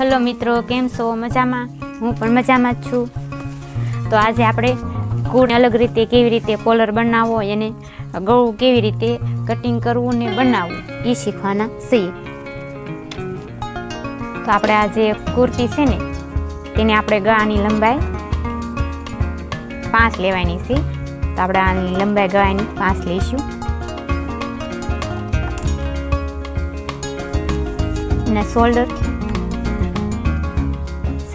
Hello મિત્રો, કેમ છો? મજામાં? હું પણ મજામાં જ છું. તો આજે આપણે ગુડ અલગ રીતે કેવી રીતે કોલર બનાવવો એને ગળું કેવી રીતે કટિંગ કરવું ને બનાવવું, એ શીખવાના છીએ. તો આપણે આ જે કુર્તી છે ને, તેને આપણે ગળાની લંબાઈ પાંચ લેવાની છે. તો આપણે આની લંબાઈ ગળાની પાંચ લઈશું. અને શોલ્ડર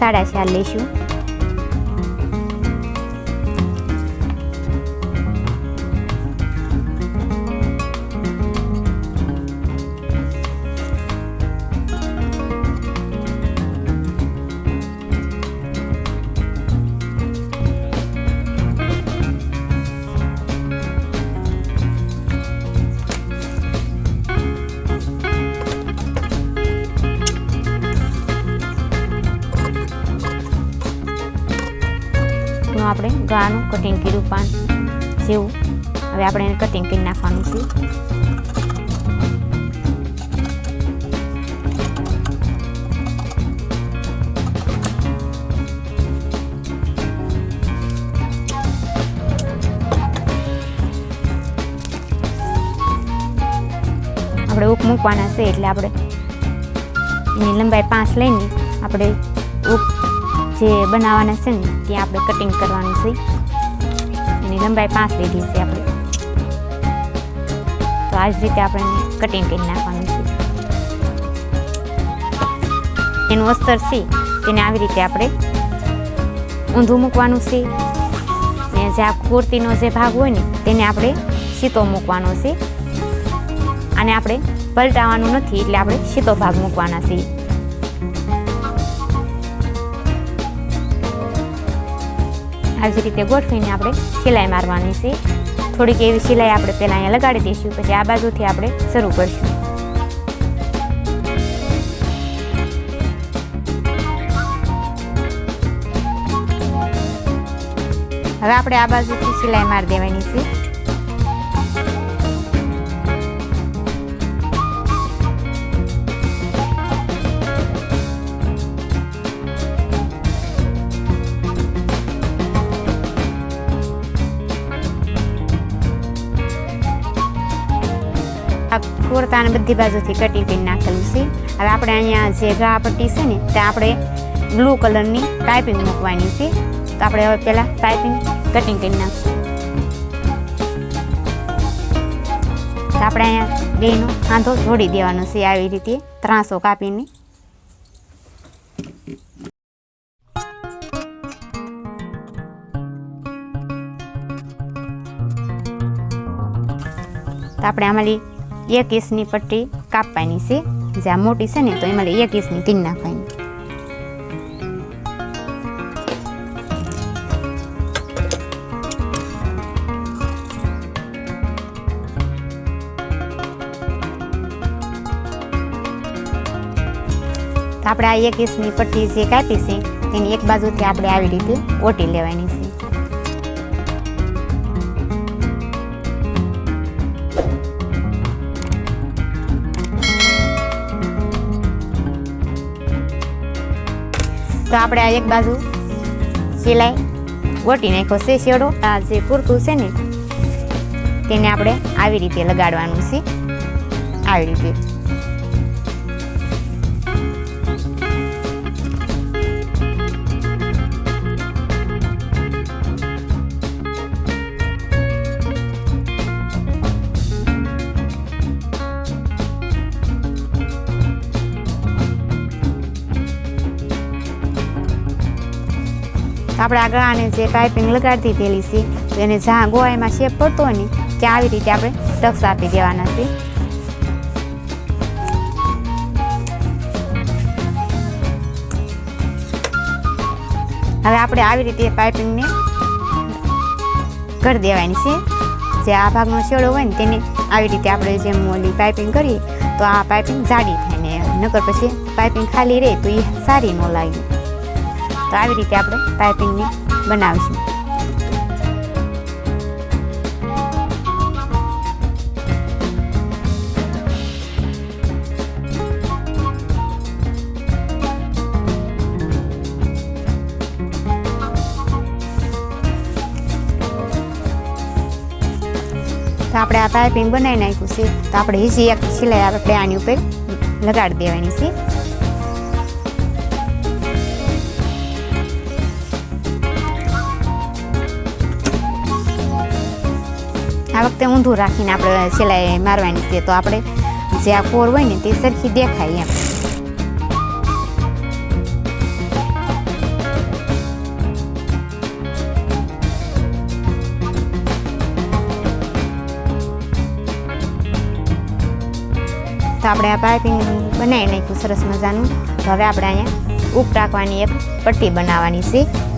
સાડા ચાર લઈશું. નું આનું કટિંગ કર્યું પાન, જેવું. હવે આપણે એને કટિંગ કરી નાખવાનું છે. આપણે ઉપ મૂકવાના છે એટલે આપણે એની લંબાઈ પાંચ લઈને આપણે ઉપ જે બનાવવાના છે ને ત્યાં આપણે કટિંગ કરવાનું છે. એની લંબાઈ પાંચ લીધી છે આપણે. તો આ જ રીતે આપણે કટિંગ કરી નાખવાનું છે. એનું અસ્તર છે, તેને આવી રીતે આપણે ઊંધું મૂકવાનું છે. ને જે આ કુર્તીનો જે ભાગ હોય ને, તેને આપણે સીતો મૂકવાનો છે. અને આપણે પલટાવવાનું નથી, એટલે આપણે સીતો ભાગ મૂકવાના છીએ આવી રીતે ગોઠવીને આપણે સિલાઈ મારવાની છે. થોડીક એવી સિલાઈ આપણે પહેલાં અહીંયા લગાડી દઈશું, પછી આ બાજુથી આપણે શરૂ કરીશું. હવે આપણે આ બાજુથી સિલાઈ મારી દેવાની છે. કુર્તાને બધી બાજુથી કટિંગ કરી નાખેલું છે. હવે આપણે અહીંયા જે ગા પટ્ટી છે ને, ત્યાં આપણે બ્લુ કલરની પાઇપિંગ મૂકવાની છે. તો આપણે હવે પહેલાં પાઇપિંગ કટિંગ કરી નાખશું. તો આપણે અહીંયા બેનો કાંધો જોડી દેવાનો છે આવી રીતે, ત્રાસો કાપીને. તો આપણે આમાંની એક ઇંચની પટ્ટી કાપવાની છે. જે આ મોટી છે ને, તો એમાં એક ઇંચની કિન નાખવાની. આપણે આ એક ઇંચની પટ્ટી જે કાપી છે, તેની એક બાજુથી આપણે આવી રીતે ઓટી લેવાની છે. તો આપણે આ એક બાજુ સિલાઈ ગોટી નાખ્યો છે શેડો. આ જે કુર્તું છે ને, તેને આપણે આવી રીતે લગાડવાનું છે. આવી રીતે. આપણે આગળ આને જે પાઇપિંગ લગાડી દીધેલી છે એને જ્યાં ગોળાઈમાં શેપ પડતો હોય ને, ત્યાં આવી રીતે આપણે ટક્સ આપી દેવાના છે. હવે આપણે આવી રીતે પાઇપિંગને કરી દેવાની છે. જે આ ભાગનો શેડો હોય ને, તેને આવી રીતે આપણે જેમ ઓલી પાઇપિંગ કરીએ, તો આ પાઇપિંગ જાડી થાય ને, નકર પછી પાઇપિંગ ખાલી રહે તો એ સારી ન લાગે. તો આવી રીતે આપણે પાઇપિંગને બનાવીશું. તો આપણે આ પાઇપિંગ બનાવી નાખ્યું છે. તો આપણે જે એક સિલાઈ આપણે આની ઉપર લગાડી દેવાની છે. આ વખતે ઊંધું રાખીને આપણે સિલાઈ મારવાની છે, તો આપણે જે આ કોર હોય ને તે સરખી દેખાય એમ. તો આપણે આ પાઇપિંગ બનાવી નાખ્યું, સરસ મજાનું. હવે આપણે અહીંયા ઉપ રાખવાની એક પટ્ટી બનાવવાની છે.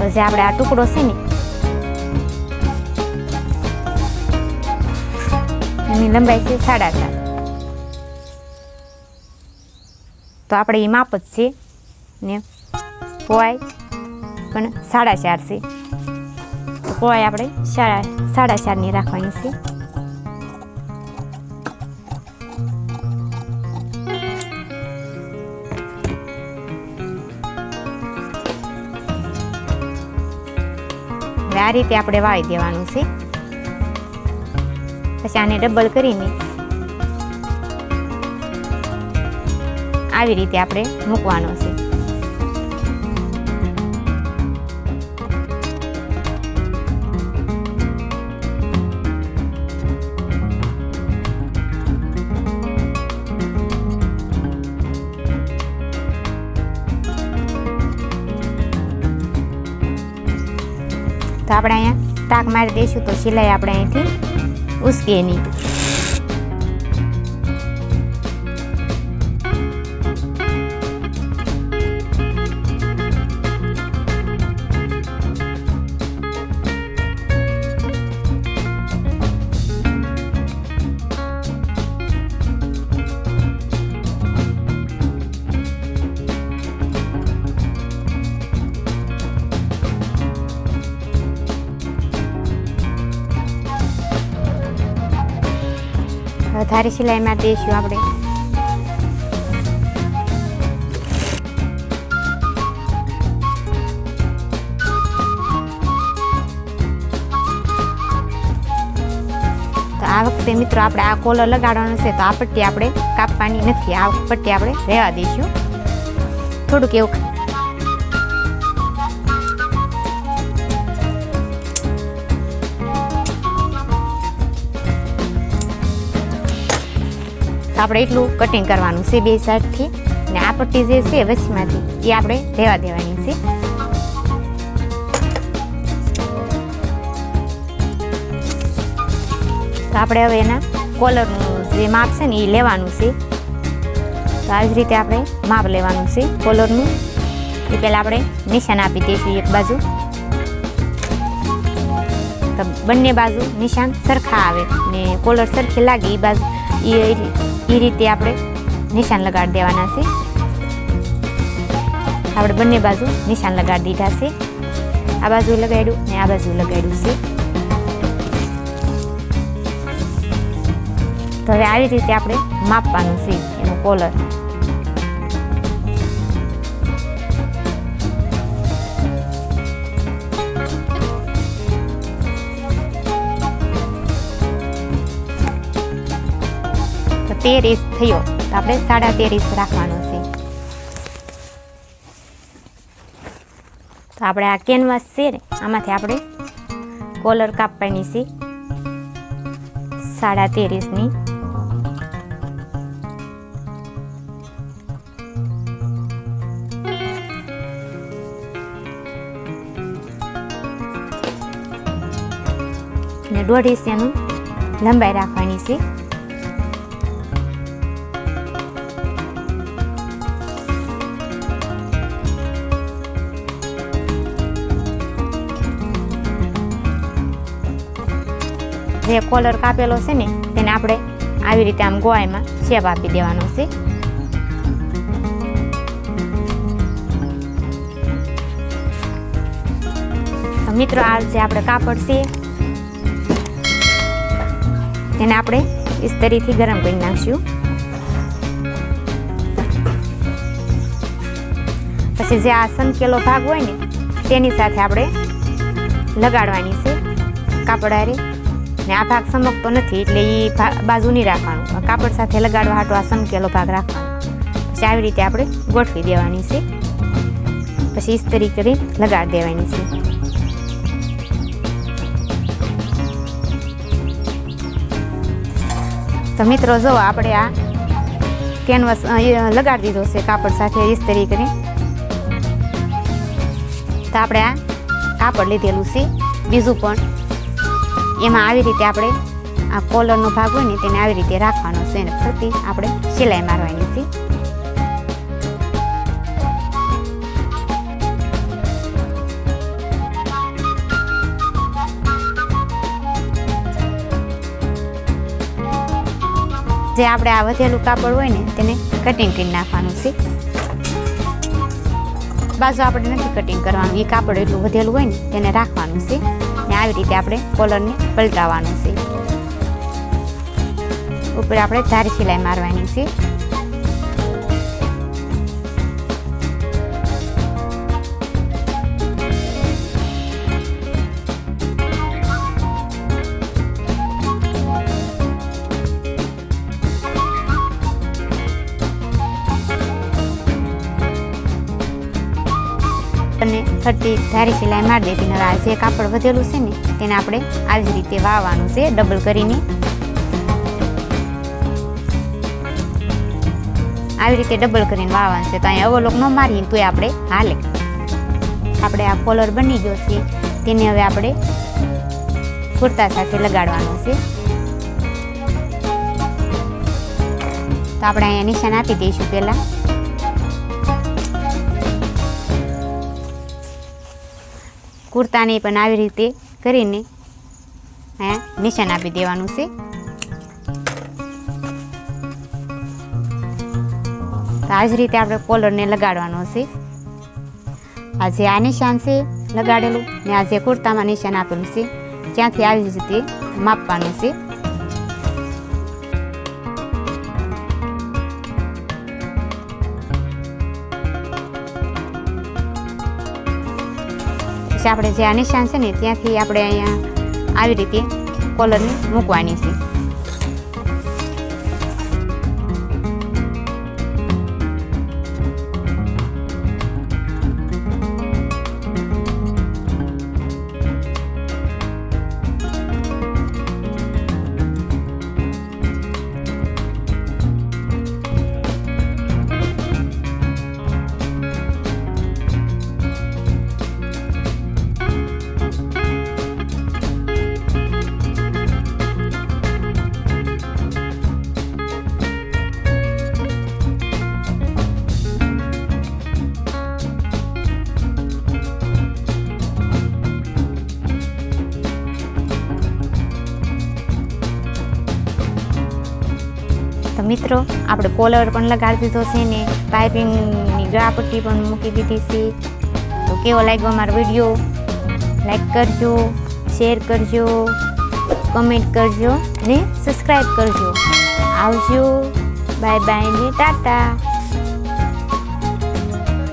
તો જે આપણે આ ટુકડો છે ને, એની લંબાઈ છે સાડા ચાર. તો આપણે એ માપ જ છે ને, પોવાય પણ સાડા ચાર છે. તો પોવાય આપણે સાડા સાડા ચારની રાખવાની છે. આ રીતે આપણે વાળી દેવાનું છે. પછી આને ડબલ કરીને આવી રીતે આપણે મૂકવાનો છે. આપણે અહીંયા તાક મારી દઈશું તો સિલાઈ આપણે અહીંથી ઉસકે નહીં વધારે સિલાઈમાં દઈશું આપણે. આ વખતે મિત્રો આપણે આ કોલર લગાડવાનો છે, તો આ પટ્ટી આપણે કાપવાની નથી, આ પટ્ટી આપણે રહેવા દઈશું. થોડુંક એવું આપણે એટલું કટિંગ કરવાનું છે બે સાઈડથી. ને આ પટ્ટી જે છે વચમાંથી, એ આપણે રહેવા દેવાની છે. તો આપણે હવે એના કોલરનું જે માપ છે ને એ લેવાનું છે. તો આવી જ રીતે આપણે માપ લેવાનું છે કોલરનું એ પહેલાં આપણે નિશાન આપી દઈશું એક બાજુ. તો બંને બાજુ નિશાન સરખા આવે ને કોલર સરખી લાગે એ બાજુ. એ એ રીતે આપણે નિશાન લગાડી દેવાના છે. આપણે બંને બાજુ નિશાન લગાડી દીધા છે. આ બાજુ લગાડ્યું ને આ બાજુ લગાડ્યું છે. તો હવે આવી રીતે આપણે માપવાનું છે એનો કોલર તેર ઇંચ થયો. તો આપણે સાડા તેર ઇંચ રાખવાનો છે. તો આપણે આ કેનવાસ છે ને, આમાંથી આપણે કોલર કાપવાની છે. સાડા તેર ઇંચની. ને દોઢ ઇંચ એનું લંબાઈ રાખવાની છે. જે કોલર કાપેલો છે ને, તેને આપણે આવી રીતે આમ ગોળાઈમાં શેપ આપી દેવાનો છે. મિત્રો, આ જે આપણે કાપડ છે, તેને આપણે ઇસ્તરીથી ગરમ કરી નાખશું. પછી જે આ સંકેલો ભાગ હોય ને, તેની સાથે આપણે લગાડવાની છે કાપડ હારે. ને આ ભાગ સમકતો નથી, એટલે એ બાજુ નહીં રાખવાનું. કાપડ સાથે લગાડવા હાટો આ સમકેલો ભાગ રાખવાનો. પછી આવી રીતે આપણે ગોઠવી દેવાની છે. પછી ઇસ્તરી કરી લગાડી દેવાની છે. તો મિત્રો, જો આપણે આ કેનવસ લગાડી દીધો છે કાપડ સાથે ઇસ્તરી કરી. તો આપણે આ કાપડ લીધેલું છે. બીજું પણ એમાં આવી રીતે આપણે આ કોલરનો ભાગ હોય ને તેને આવી રીતે રાખવાનો છે અને ફરતી આપણે સિલાઈ મારવાની છે. જે આપણે આ વધેલું કાપડ હોય ને તેને કટિંગ કરી નાખવાનું છે. બાજુ આપણે નથી કટિંગ કરવાનું. એ કાપડ એટલું વધેલું હોય ને તેને રાખવાનું છે. આવી રીતે આપણે કોલરને પલટાવવાનું છે. ઉપર આપણે ધાર સિલાઈ મારવાની છે. ફરતી ધારી સિલાઈ મારી દેતી હવે આ જે કાપડ વધેલું છે ને, તેને આપણે જ રીતે વાવવાનું છે, ડબલ કરીને. આવી રીતે ડબલ કરીને વાવવાનું છે. તો અહીંયા અવલોક ન મારીએ તોય આપણે હાલે. આપણે આ કોલર બની ગયો છે, તેને હવે આપણે કુર્તા સાથે લગાડવાનું છે. તો આપણે અહીંયા નિશાન આપી દઈશું પહેલાં. કુર્તાને પણ આવી રીતે કરીને અહીંયા નિશાન આપી દેવાનું છે. તો આ જ રીતે આપણે કોલરને લગાડવાનો છે. આ જે આ નિશાન છે લગાડેલું ને આ જે કુર્તામાં નિશાન આપેલું છે, ત્યાંથી આવી જ રીતે માપવાનું છે. પછી આપણે જે આ નિશાન છે ને, ત્યાંથી આપણે અહીંયા આવી રીતે કોલરને મૂકવાની છે. મિત્રો, આપણે કોલર પણ લગાડી દીધો છે ને પાઇપિંગની ગળાપટ્ટી પણ મૂકી દીધી છે. તો કેવો લાગ્યો અમારો વીડિયો લાઈક કરજો શેર કરજો કમેન્ટ કરજો ને સબસ્ક્રાઈબ કરજો. આવજો. બાય બાય ને ટાટા.